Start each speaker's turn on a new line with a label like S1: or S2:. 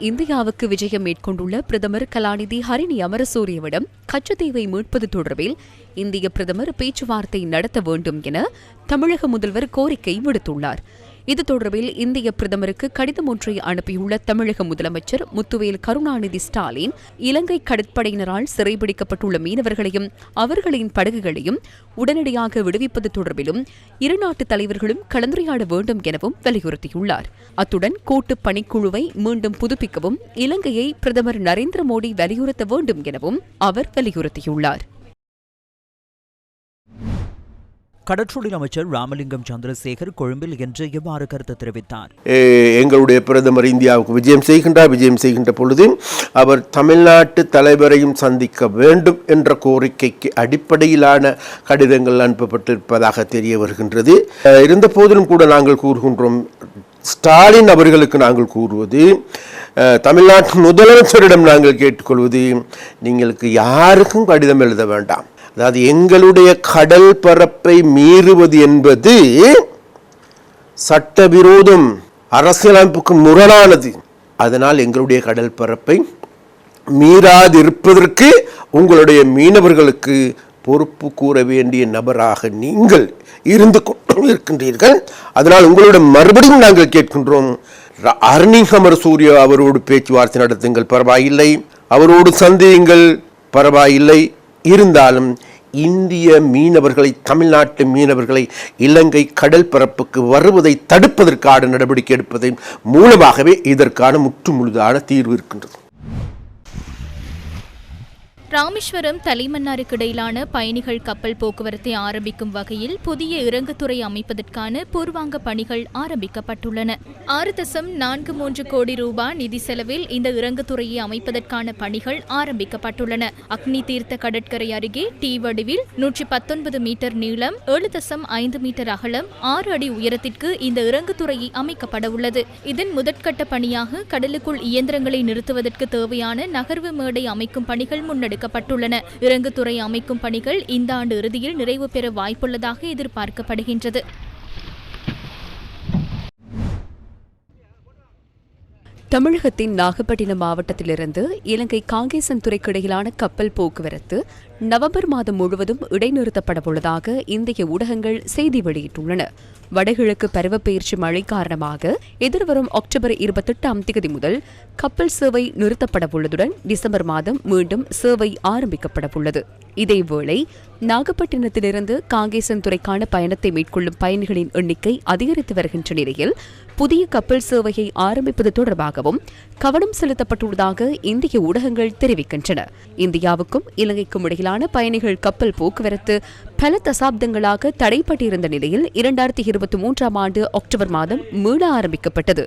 S1: இந்தியாவுக்கு விஜயம் மேற்கொண்டுள்ள பிரதமர் கலாநிதி ஹரிணி அமரசூரியவிடம் கச்சத்தீவை மீட்பது தொடர்பில் இந்திய பிரதமர் பேச்சுவார்த்தை நடத்த வேண்டும் என தமிழக முதல்வர் கோரிக்கை விடுத்துள்ளார். இது தொடர்பில் இந்திய பிரதமருக்கு கடிதம் ஒன்றை அனுப்பியுள்ள தமிழக முதலமைச்சர் முத்துவேல் கருணாநிதி ஸ்டாலின் இலங்கை கடற்படையினரால் சிறைபிடிக்கப்பட்டுள்ள மீனவர்களையும் அவர்களின் படகுகளையும் உடனடியாக விடுவிப்பது தொடர்பிலும் இரு நாட்டு தலைவர்களும் கலந்துரையாட வேண்டும் எனவும் வலியுறுத்தியுள்ளார். அத்துடன் கூட்டு பணிக்குழுவை மீண்டும் புதுப்பிக்கவும் இலங்கையை பிரதமர் நரேந்திர மோடி வலியுறுத்த வேண்டும் எனவும் அவர் வலியுறுத்தியுள்ளார்.
S2: கடற்றொழில் அமைச்சர் ராமலிங்கம் சந்திரசேகர் கொழும்பில் இன்று இவ்வாறு கருத்து தெரிவித்தார்.
S3: எங்களுடைய பிரதமர் இந்தியாவுக்கு விஜயம் செய்கின்றார். விஜயம் செய்கின்ற பொழுது அவர் தமிழ்நாட்டு தலைவரையும் சந்திக்க வேண்டும் என்ற கோரிக்கைக்கு அடிப்படையிலான கடிதங்கள் அனுப்பப்பட்டிருப்பதாக தெரிய வருகின்றது. இருந்த போதிலும் கூட நாங்கள் கூறுகின்றோம். ஸ்டாலின் அவர்களுக்கு நாங்கள் கூறுவது தமிழ்நாட்டு முதலமைச்சரிடம் நாங்கள் கேட்டுக்கொள்வது நீங்களுக்கு யாருக்கும் கடிதம் எழுத வேண்டாம். அதாவது எங்களுடைய கடல் பரப்பை மீறுவது என்பது சட்டவிரோதம் அரசியலமைப்புக்கு முரணானது. அதனால் எங்களுடைய கடல் பரப்பை மீறாதிருப்பதற்கு உங்களுடைய மீனவர்களுக்கு பொறுப்பு கூற வேண்டிய நபராக நீங்கள் இருந்து கொண்டு இருக்கின்றீர்கள் அதனால் உங்களிடம் மறுபடியும் நாங்கள் கேட்கின்றோம் ர- அருணிகமர் சூர்யா அவரோடு பேச்சுவார்த்தை நடத்துங்கள் பரவாயில்லை. அவரோடு சந்தியுங்கள் பரவாயில்லை. இருந்தாலும் இந்திய மீனவர்களை தமிழ்நாட்டு மீனவர்களை இலங்கை கடல் பரப்புக்கு வருவதை தடுப்பதற்கான நடவடிக்கை எடுப்பதன் மூலமாகவே இதற்கான முற்றுமுழுதான தீர்வு இருக்கின்றது.
S4: ராமேஸ்வரம் தலைமன்னாருக்கிடையிலான பயணிகள் கப்பல் போக்குவரத்தை ஆரம்பிக்கும் வகையில் புதிய இறங்குத்துறை அமைப்பதற்கான பூர்வாங்க பணிகள் ஆரம்பிக்கப்பட்டுள்ளன. ஆறு தசம் நான்கு மூன்று கோடி ரூபாய் நிதி செலவில் இந்த இறங்குதுறையை அமைப்பதற்கான பணிகள் ஆரம்பிக்கப்பட்டுள்ளன. அக்னி தீர்த்த கடற்கரை அருகே டி வடிவில் நூற்றி பத்தொன்பது மீட்டர் நீளம் ஏழு தசம் ஐந்து மீட்டர் அகலம் ஆறு அடி உயரத்திற்கு இந்த இறங்குத்துறையை அமைக்கப்பட உள்ளது. இதன் முதற்கட்ட பணியாக கடலுக்குள் இயந்திரங்களை நிறுத்துவதற்கு தேவையான நகர்வு மேடை அமைக்கும் பணிகள் எடுக்கப்பட்டுள்ளன. இறங்குத்துறை அமைக்கும் பணிகள் இந்த ஆண்டு இறுதியில் நிறைவு பெற வாய்ப்புள்ளதாக எதிர்பார்க்கப்படுகின்றது.
S1: தமிழகத்தின் நாகப்பட்டினம் மாவட்டத்திலிருந்து இலங்கை காங்கேசன் துறைக்கிடையிலான கப்பல் போக்குவரத்து நவம்பர் மாதம் முழுவதும் இடைநிறுத்தப்படவுள்ளதாக இந்திய ஊடகங்கள் செய்தி வெளியிட்டுள்ளன. வடகிழக்கு பருவப்பெயர்ச்சி மழை காரணமாக எதிர்வரும் அக்டோபர் இருபத்தெட்டாம் தேதி முதல் கப்பல் சேவை நிறுத்தப்படவுள்ளதுடன் டிசம்பர் மாதம் மீண்டும் சேவை ஆரம்பிக்கப்படவுள்ளது. இதேவேளை நாகப்பட்டினத்திலிருந்து காங்கேசன் துறைக்கான பயணத்தை மேற்கொள்ளும் பயணிகளின் எண்ணிக்கை அதிகரித்து வருகின்ற நிலையில் புதிய கப்பல் சேவையை ஆரம்பிப்பது தொடர்பாகவும் கவனம் செலுத்தப்பட்டுள்ளதாக இந்திய ஊடகங்கள் தெரிவிக்கின்றன. இந்தியாவுக்கும் இலங்கைக்கும் இடையிலான பயணிகள் கப்பல் போக்குவரத்து பல தசாப்தங்களாக தடைப்பட்டிருந்த நிலையில் இரண்டாயிரத்தி இருபத்தி மூன்றாம் ஆண்டு அக்டோபர் மாதம் மீள ஆரம்பிக்கப்பட்டது.